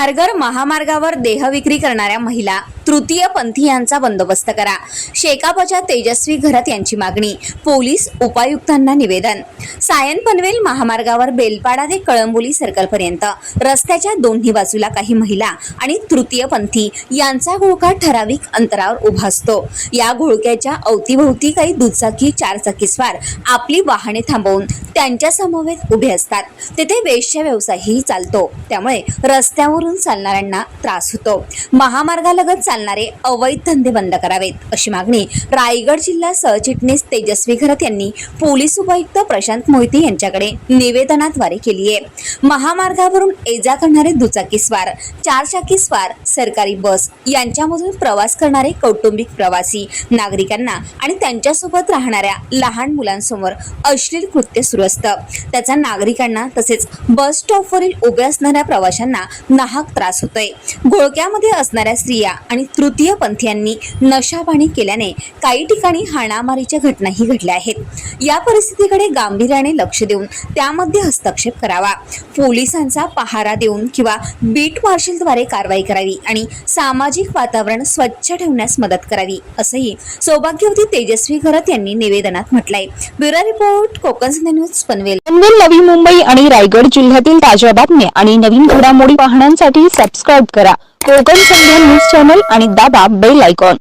खारघर महामार्गावर देहविक्री करणाऱ्या महिला. तृतीय पंथीयांचा बंदोबस्त करा. शेकापच्या तेजस्वी घरात यांची मागणी पोलीस उपायुक्तांना निवेदन. सायन पनवेल महामार्गावर बेलपाडा ते कळंबोली सर्कलपर्यंत रस्त्याच्या दोन्ही बाजूला काही महिला आणि तृतीय पंथी यांचा घोळका ठराविक अंतरावर उभा असतो. या घोळक्याच्या अवतीभोवती काही दुचाकी चारचाकीस्वार आपली वाहने थांबवून त्यांच्या समवेत उभे असतात. तेथे वेश्या व्यवसायही चालतो. त्यामुळे रस्त्यावरून चालणाऱ्यांना त्रास होतो. महामार्गालगत चाल चालणारे अवैध धंदे बंद करावेत अशी मागणी रायगड जिल्हा सरचिटणीस तेजस्वी घरत यांनी पोलीस उपायुक्त प्रशांत मोहिते यांच्याकडे निवेदनाद्वारे केली आहे. महामार्गावरून ये जा करणारे दुचाकी स्वार चारचाकी स्वार सरकारी बस यांच्यामधून प्रवास करणारे कौटुंबिक प्रवासी नागरिकांना आणि त्यांच्यासोबत राहणाऱ्या लहान मुलांसमोर अश्लील कृत्य सुरू असतं. त्याचा नागरिकांना तसेच बस स्टॉपवरील उभे असणाऱ्या प्रवाशांना नाहक त्रास होतोय. घोळक्यामध्ये असणाऱ्या स्त्रिया आणि तृतीय पंथीयांनी नशाबाणी केल्याने काही ठिकाणी हाणामारीच्या घटनाही घडल्या आहेत. या परिस्थितीकडे गांभीर्याने लक्ष देऊन त्यामध्ये हस्तक्षेप करावा. पोलिसांचा पहारा देऊन किंवा बीट मार्शलद्वारे कारवाई करावी आणि सामाजिक वातावरण स्वच्छ ठेवण्यास मदत करावी असंही सौभाग्यवती तेजस्वी घरत यांनी निवेदनात म्हटलंय. Bureau report Konkan news Panvel. Panvel Navi Mumbai आणि रायगड जिल्ह्यातील ताज्या बातम्या आणि नवीन घडामोडी पाहण्यासाठी सबस्क्राईब करा. कोकण संध्या न्यूज चॅनल आणि दाबा बेल आयकॉन